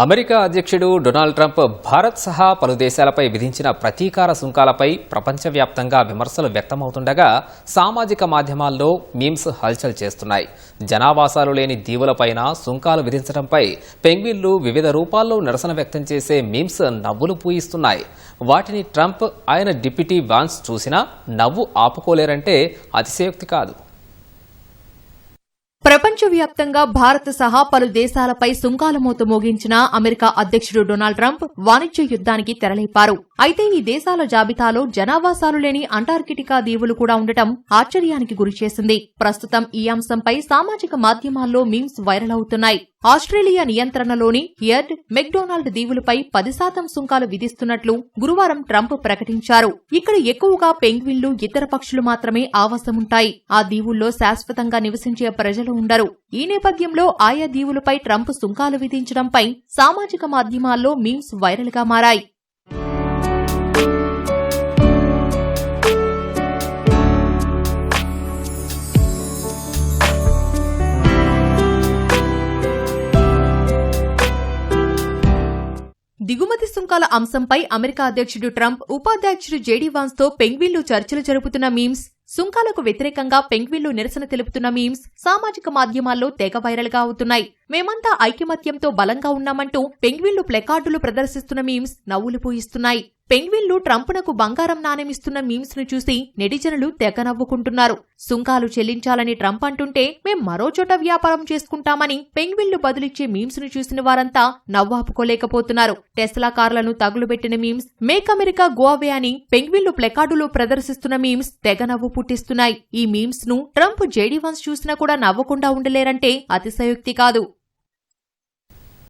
America అధ్యక్షుడు Donald Trump Bharat సహా పలు దేశాలపై విధించిన ప్రతీకార సుంకాలపై ప్రపంచవ్యాప్తంగా విమర్శలు వ్యక్తమవుతుండగా సామాజిక మాధ్యమాల్లో మీమ్స్ హల్చల్ చేస్తున్నాయి. జనావాసాలు లేని దీవులపైన సుంకాలు విధించడంపై పెంగ్విన్లు వివిధ రూపాల్లో నిరసన వ్యక్తం చేసే మీమ్స్ నవ్వులు పూయిస్తున్నాయి. వాటిని ట్రంప్ ఆయన డిప్యూటీ వాన్స్ చూసినా నవ్వు ఆపుకోలేరంటే అతిశయోక్తి కాదు. ప్రపంచవ్యాప్తంగా భారత్ సహా పలు దేశాలపై సుంకాల మోత మోగించిన అమెరికా అధ్యక్షుడు డొనాల్డ్ ట్రంప్ వాణిజ్య యుద్ధానికి తెరలేపారు. అయితే ఈ దేశాల జాబితాలో జనావాసాలు లేని అంటార్కిటికా దీవులు కూడా ఉండటం ఆశ్చర్యానికి గురిచేసింది. ప్రస్తుతం ఈ అంశంపై సామాజిక మాధ్యమాల్లో మీమ్స్ వైరల్ అవుతున్నాయి. ఆస్ట్రేలియా నియంత్రణలోని ఎర్డ్ మెక్డొనాల్డ్ దీవులపై పది శాతం సుంకాలు విధిస్తున్నట్లు గురువారం ట్రంప్ ప్రకటించారు. ఇక్కడ ఎక్కువగా పెంగ్విన్లు ఇతర పక్షులు మాత్రమే ఆవాసముంటాయి. ఆ దీవుల్లో శాశ్వతంగా నివసించే ప్రజలు ఉండరు. ఈ నేపథ్యంలో ఆయా దీవులపై ట్రంప్ సుంకాలు విధించడంపై సామాజిక మాధ్యమాల్లో మీమ్స్ వైరల్గా మారాయి. దిగుమతి సుంకాల అంశంపై అమెరికా అధ్యక్షుడు ట్రంప్ ఉపాధ్యక్షుడు జేడీ వాన్స్తో పెంగ్విన్లు చర్చలు జరుపుతున్న మీమ్స్ సుంకాలకు వ్యతిరేకంగా పెంగ్విన్లు నిరసన తెలుపుతున్న మీమ్స్ సామాజిక మాధ్యమాల్లో తెగ వైరల్గా అవుతున్నాయి. మేమంతా ఐకమత్యంతో బలంగా ఉన్నామంటూ పెంగ్విన్లు ప్లెకార్డులు ప్రదర్శిస్తున్న మీమ్స్ నవ్వులు పూయిస్తున్నాయి. పెంగ్విన్లు ట్రంప్నకు బంగారం నాణ్యమిస్తున్న మీమ్స్ను చూసి నెటిజనులు తెగ నవ్వుకుంటున్నారు సుంకాలు చెల్లించాలని ట్రంప్ అంటుంటే మేం మరో చోట వ్యాపారం చేసుకుంటామని పెంగ్విన్లు బదులిచ్చే మీమ్స్ను చూసిన వారంతా నవ్వాపుకోలేకపోతున్నారు. టెస్లా కార్లను తగులుబెట్టిన memes make America go away అని పెంగ్విన్లు ప్లెకార్డులో ప్రదర్శిస్తున్న మీమ్స్ తెగ నవ్వు పుట్టిస్తున్నాయి. ఈ మీమ్స్ను ట్రంప్ జేడీ వన్స్ చూసినా కూడా నవ్వకుండా ఉండలేరంటే అతిశయోక్తి కాదు.